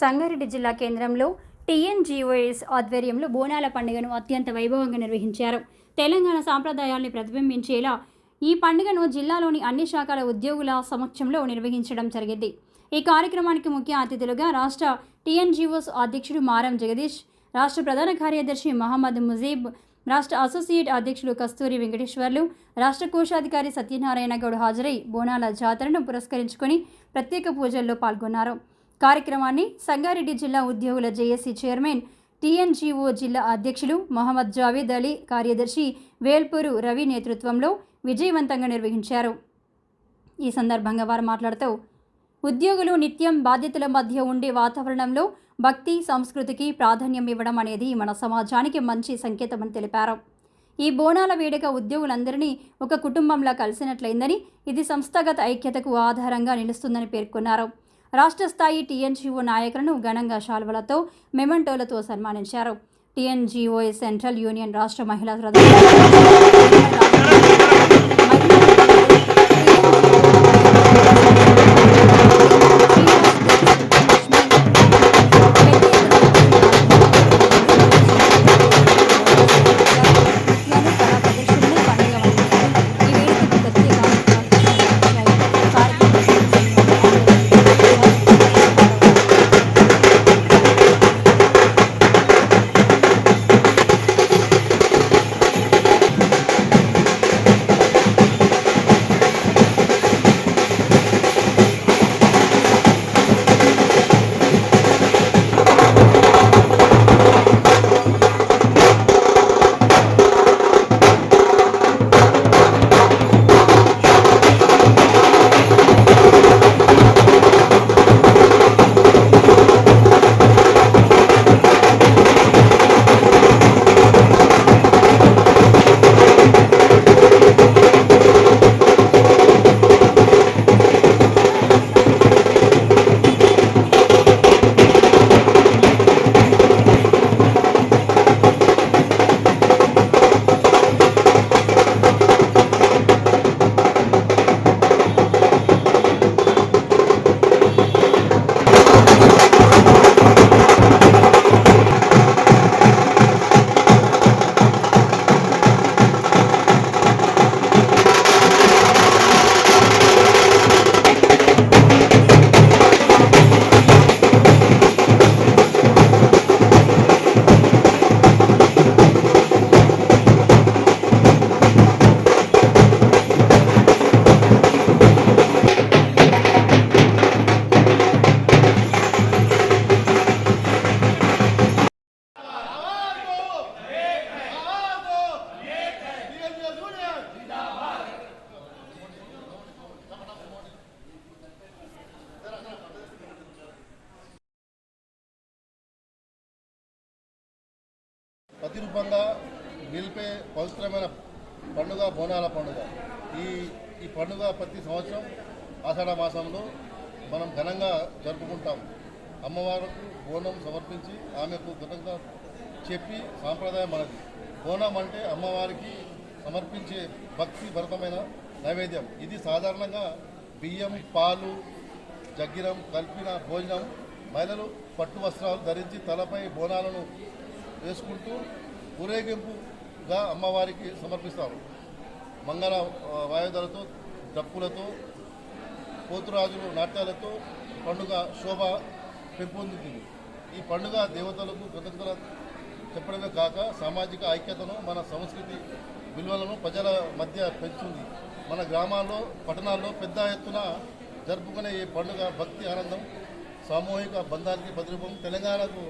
సంగారెడ్డి జిల్లా కేంద్రంలో టీఎన్జీఓఎస్ ఆధ్వర్యంలో బోనాల పండుగను అత్యంత వైభవంగా నిర్వహించారు. తెలంగాణ సాంప్రదాయాల్ని ప్రతిబింబించేలా ఈ పండుగను జిల్లాలోని అన్ని శాఖల ఉద్యోగుల సమక్షంలో నిర్వహించడం జరిగింది. ఈ కార్యక్రమానికి ముఖ్య అతిథులుగా రాష్ట్ర టీఎన్జిఓస్ అధ్యక్షుడు మారం జగదీష్ రాష్ట్ర ప్రధాన కార్యదర్శి మహమ్మద్ ముజీబ్ రాష్ట్ర అసోసియేట్ అధ్యక్షులు కస్తూరి వెంకటేశ్వర్లు రాష్ట్ర కోశాధికారి సత్యనారాయణ గౌడ్ హాజరై బోనాల జాతరను పురస్కరించుకొని ప్రత్యేక పూజల్లో పాల్గొన్నారు. కార్యక్రమాన్ని సంగారెడ్డి జిల్లా ఉద్యోగుల జేఏసీ చైర్మన్ టీఎన్జీఓ జిల్లా అధ్యక్షులు మహమ్మద్ జావేద్ అలీ కార్యదర్శి వేల్పూరు రవి నేతృత్వంలో విజయవంతంగా నిర్వహించారు. ఈ సందర్భంగా వారు మాట్లాడుతూ ఉద్యోగులు నిత్యం బాధ్యతల మధ్య ఉండే వాతావరణంలో భక్తి సంస్కృతికి ప్రాధాన్యం ఇవ్వడం అనేది మన సమాజానికి మంచి సంకేతమని తెలిపారు. ఈ బోనాల వేడుక ఉద్యోగులందరినీ ఒక కుటుంబంలా కలిసినట్లయిందని ఇది సంస్థాగత ఐక్యతకు ఆధారంగా నిలుస్తుందని పేర్కొన్నారు. రాష్ట్ర స్థాయి టీఎన్జీఓ నాయకులను ఘనంగా శాల్వలతో మెమెంటోలతో సన్మానించారు. టీఎన్జీఓ సెంట్రల్ యూనియన్ రాష్ట్ర మహిళా ప్రతిరూపంగా నిలిపే పవిత్రమైన పండుగ బోనాల పండుగ. ఈ ఈ పండుగ ప్రతి సంవత్సరం ఆషాఢ మాసంలో మనం ఘనంగా జరుపుకుంటాం. అమ్మవారికి బోనం సమర్పించి ఆమెకు కృతజ్ఞత చెప్పి సాంప్రదాయం మనది. బోనం అంటే అమ్మవారికి సమర్పించే భక్తి భరతమైన నైవేద్యం. ఇది సాధారణంగా బియ్యం పాలు జగ్గిరం కలిపిన భోజనం మహిళలు పట్టు వస్త్రాలు ధరించి తలపై బోనాలను వేసుకుంటూ ఊరేగింపుగా అమ్మవారికి సమర్పిస్తారు. మంగళ వాయుధాలతో డప్పులతో పోతురాజులు నాట్యాలతో పండుగ శోభ పెంపొందుతుంది. ఈ పండుగ దేవతలకు కృతజ్ఞత చెప్పడమే కాక సామాజిక ఐక్యతను మన సంస్కృతి విలువలను ప్రజల మధ్య పెంచుతుంది. మన గ్రామాల్లో పట్టణాల్లో పెద్ద ఎత్తున జరుపుకునే ఈ పండుగ భక్తి ఆనందం సామూహిక బంధానికి ప్రతిరూపం. తెలంగాణకు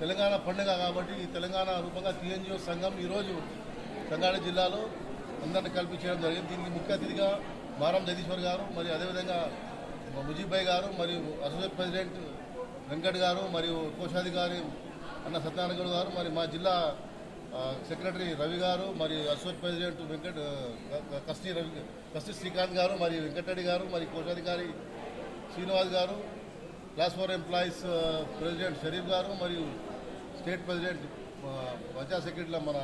తెలంగాణ పండుగ కాబట్టి ఈ తెలంగాణ రూపంగా టీఎన్జిఓ సంఘం ఈరోజు సంగారెడ్డి జిల్లాలో అందరిని కలిపి చేయడం జరిగింది. దీనికి ముఖ్య అతిథిగా మారం జగదీశ్వర్ గారు మరియు అదేవిధంగా ముజీబ్ గారు మరియు అసోసియేట్ ప్రెసిడెంట్ వెంకట్ గారు మరియు కోశాధికారి అన్న సత్యనారాయణ గౌడ్ గారు మరి మా జిల్లా సెక్రటరీ రవి గారు మరి అసోసియేట్ ప్రెసిడెంట్ వెంకట్ ఆ, రవి కస్టీ శ్రీకాంత్ గారు మరి వెంకటరెడ్డి గారు మరి కోశాధికారి శ్రీనివాస్ గారు class four employees president Sharif గారు మరియు స్టేట్ ప్రెసిడెంట్ ప్రజా సెక్రటరీలో మన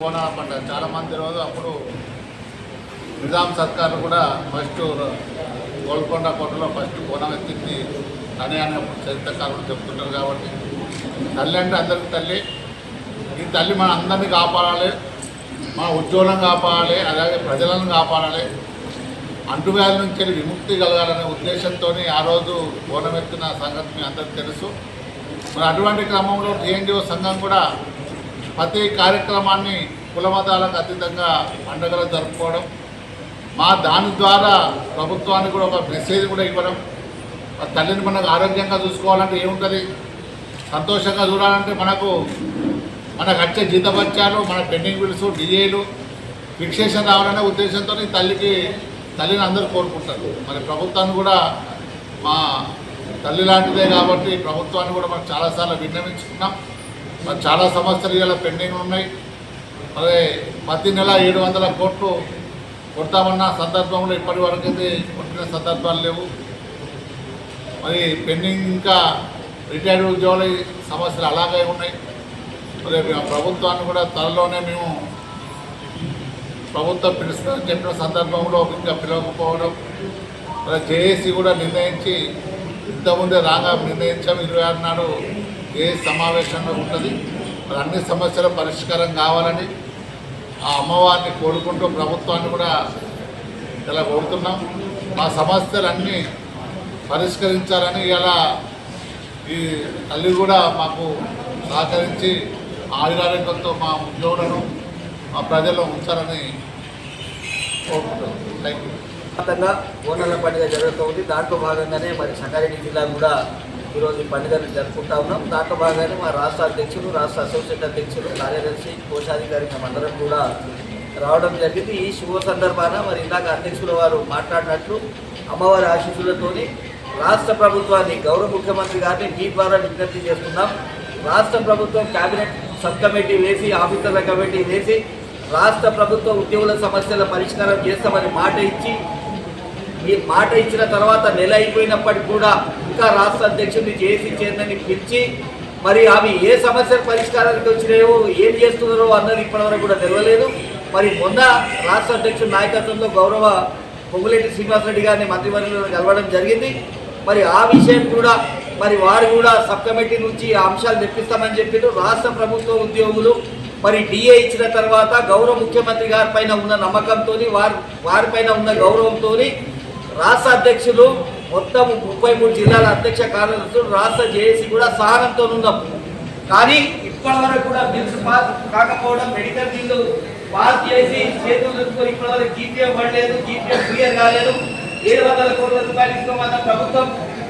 కోనా పంట చాలా మంది రోజు అప్పుడు నిజాం సర్కార్ కూడా ఫస్ట్ గోల్కొండ కోటలో ఫస్ట్ కోనం ఎత్తింది తనే అని చరిత్రకారులు చెప్తుంటారు కాబట్టి. తల్లి అంటే అందరికి తల్లి. ఈ తల్లి మన అందరినీ కాపాడాలి. మన ఉద్యోగం కాపాడాలి. అలాగే ప్రజలను కాపాడాలి. అంటువ్యాధి నుంచి విముక్తి కలగాలనే ఉద్దేశంతో ఆ రోజు ఓనమెత్తిన సంగతి మీ అందరికీ తెలుసు. మరి అటువంటి క్రమంలో టీఎన్జిఓ సంఘం కూడా ప్రతి కార్యక్రమాన్ని కులమతాలకు అతీతంగా పండుగలు జరుపుకోవడం మా దాని ద్వారా ప్రభుత్వానికి కూడా ఒక మెసేజ్ కూడా ఇవ్వడం ఆ తల్లిని మనకు ఆరోగ్యంగా చూసుకోవాలంటే ఏముంటుంది? సంతోషంగా చూడాలంటే మనకు మనకు వచ్చే జీతపత్యాలు మన పెండింగ్ బిల్స్ డిఏలు ఫిక్సేషన్ రావాలనే ఉద్దేశంతో ఈ తల్లికి తల్లిని అందరూ కోరుకుంటారు. మరి ప్రభుత్వాన్ని కూడా మా తల్లి లాంటిదే కాబట్టి ప్రభుత్వాన్ని కూడా మనం చాలాసార్లు విన్నవించుకున్నాం. మరి చాలా సమస్యలు ఇలా పెండింగ్ ఉన్నాయి. మరి ప్రతి నెల ఏడు వందల కోట్లు కొడతామన్న సందర్భంలో ఇప్పటి వరకు అయితే కొట్టిన సందర్భాలు లేవు. మరి పెండింగ్ ఇంకా రిటైర్డ్ ఉద్యోగుల సమస్యలు అలాగే ఉన్నాయి. మరి ప్రభుత్వాన్ని కూడా త్వరలోనే మేము ప్రభుత్వం పిలుస్తుందని చెప్పిన సందర్భంలో ఇంకా పిలవకపోవడం మరి జేఏసీ కూడా నిర్ణయించి ఇంతకుముందే రాగా నిర్ణయించాం ఇరవై ఆరు నాడు జేఏసీ సమావేశంలో ఉంటుంది. మరి అన్ని సమస్యల పరిష్కారం కావాలని ఆ అమ్మవారిని కోరుకుంటూ ప్రభుత్వాన్ని కూడా ఇలా కోరుతున్నాం. మా సమస్యలన్నీ పరిష్కరించాలని ఇలా ఈ తల్లి కూడా మాకు సహకరించి ఆయురారోగ్యంతో మా ఉద్యోగులను మా ప్రజల్లో ఉంచాలని కోరుకుంటున్నాం ఓనర్ల పండుగ జరుగుతుంది దాంట్లో భాగంగానే మరి సంగారెడ్డి జిల్లా కూడా ఈరోజు పండుగను జరుపుకుంటా ఉన్నాం. దాంట్లో భాగంగానే మా రాష్ట్ర అధ్యక్షులు రాష్ట్ర అసోసియేట్ అధ్యక్షులు కార్యదర్శి కోశాధికారి మండలం కూడా రావడం జరిగింది. ఈ శుభ సందర్భాన మరి ఇందాక అధ్యక్షుల వారు మాట్లాడినట్లు అమ్మవారి ఆశీస్సులతోని రాష్ట్ర ప్రభుత్వాన్ని గౌరవ ముఖ్యమంత్రి గారిని మీ ద్వారా విజ్ఞప్తి చేస్తున్నాం. రాష్ట్ర ప్రభుత్వం కేబినెట్ సబ్ కమిటీ వేసి ఆఫీసర్ల కమిటీ వేసి రాష్ట్ర ప్రభుత్వ ఉద్యోగుల సమస్యల పరిష్కారం చేస్తామని మాట ఇచ్చి ఈ మాట ఇచ్చిన తర్వాత నెల అయిపోయినప్పటికీ కూడా ఇంకా రాష్ట్ర అధ్యక్షుడిని చేసి చైర్మన్ని పిలిచి మరి అవి ఏ సమస్యల పరిష్కారానికి వచ్చినాయో ఏం చేస్తున్నారో అన్నది ఇప్పటివరకు కూడా తెలియలేదు మరి మొన్న రాష్ట్ర అధ్యక్షుడి నాయకత్వంలో గౌరవ పొంగులేటి శ్రీనివాసరెడ్డి గారిని మంత్రివర్గంలో కలవడం జరిగింది. మరి ఆ విషయం కూడా మరి వారు కూడా సబ్ కమిటీ నుంచి అంశాలు తెప్పిస్తామని చెప్పారు రాష్ట్ర ప్రభుత్వ ఉద్యోగులు మరి డిఏ ఇచ్చిన తర్వాత గౌరవ ముఖ్యమంత్రి గారి పైన ఉన్న నమ్మకంతో వారి వారిపైన ఉన్న గౌరవంతో రాష్ట్ర అధ్యక్షులు మొత్తం ముప్పై మూడు జిల్లాల అధ్యక్ష కార్యదర్శులు రాష్ట్ర జేఏసీ కూడా సహనంతో ఉన్నాం. కానీ ఇప్పటి వరకు కూడా బిల్స్ పాస్ కాకపోవడం మెడికల్ బిల్లు పాస్ చేసి చేతులు దుక్కుని ఇప్పటి వరకు జీపీఎం పడలేదు జీపీఎం క్లియర్ కాలేదు. ఏడు వందల కోట్ల రూపాయలు ఇస్తామన్న ప్రభుత్వం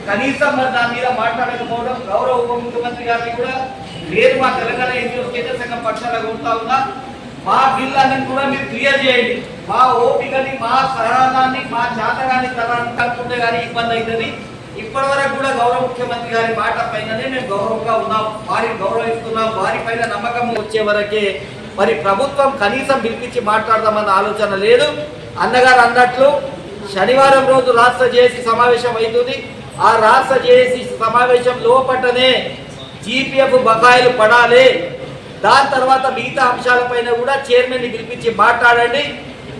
కనీసం మరి దాని మీద మాట్లాడకపోవడం గౌరవ ఉప ముఖ్యమంత్రి గారిని కూడా లేదు మా తెలంగాణ ఎన్జిఓ కేంద్ర సంఘం పక్షాన కోరుతా ఉన్నా మా బిల్లని కూడా మీరు క్లియర్ చేయండి. మా ఓపికని మా సహనాన్ని మా చేతగాని తరాన్ని కలుపుకుంటే కానీ ఇబ్బంది అవుతుంది. ఇప్పటి వరకు కూడా గౌరవ ముఖ్యమంత్రి గారి మాట పైననే మేము గౌరవంగా ఉన్నాం. వారిని గౌరవిస్తున్నాం. వారిపైన నమ్మకం వచ్చే వరకే మరి ప్రభుత్వం కనీసం పిలిపించి మాట్లాడదామన్న ఆలోచన లేదు. అన్నగారు అన్నట్లు శనివారం రోజు రాష్ట్ర జేఏసీ సమావేశం అవుతుంది. ఆ రాష్ట్ర జేఏసీ సమావేశం లోపటనే జీపీఎఫ్ బకాయిలు పడాలి. దాని తర్వాత మిగతా అంశాలపైన కూడా చైర్మన్ని పిలిపించి మాట్లాడండి.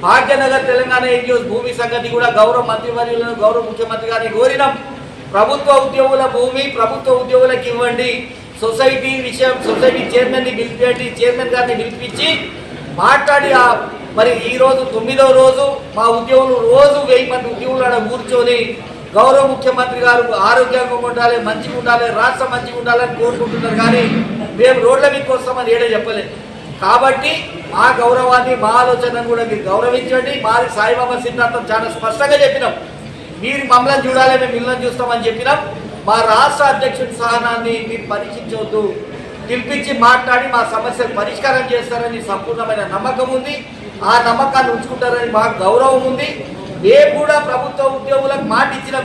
భాగ్యనగర్ తెలంగాణ ఎన్జిఓస్ భూమి సంగతి కూడా గౌరవ మంత్రివర్యులను గౌరవ ముఖ్యమంత్రి గారిని కోరినాం. ప్రభుత్వ ఉద్యోగుల భూమి ప్రభుత్వ ఉద్యోగులకు ఇవ్వండి. సొసైటీ విషయం సొసైటీ చైర్మన్ని పిలిపించండి చైర్మన్ గారిని పిలిపించి మాట్లాడి మరి ఈ రోజు తొమ్మిదో రోజు మా ఉద్యోగులు రోజు వెయ్యి మంది ఉద్యోగులు ఆడ కూర్చొని గౌరవ ముఖ్యమంత్రి గారు ఆరోగ్యంగా ఉండాలి మంచిగా ఉండాలి రాష్ట్రం మంచిగా ఉండాలని కోరుకుంటున్నారు కానీ మేము రోడ్ల మీదకి వస్తామని ఏడే చెప్పలేదు. కాబట్టి మా గౌరవాన్ని మా ఆలోచనను కూడా మీరు గౌరవించండి. మాది సాయిబాబా సిద్ధాంతం చాలా స్పష్టంగా చెప్పినాం. మీరు మమ్మల్ని చూడాలి మేము మిమ్మల్ని చూస్తామని చెప్పినాం. మా రాష్ట్ర అధ్యక్షుడి సహనాన్ని మీరు పరీక్షించవద్దు పిలిపించి మాట్లాడి మా సమస్యలు పరిష్కారం చేస్తారని సంపూర్ణమైన నమ్మకం ఉంది. ఆ నమ్మకాన్ని ఉంచుకుంటారని మాకు గౌరవం ఉంది. ఏ కూడా ప్రభుత్వ ఉద్యోగులకు మాట ఇచ్చిన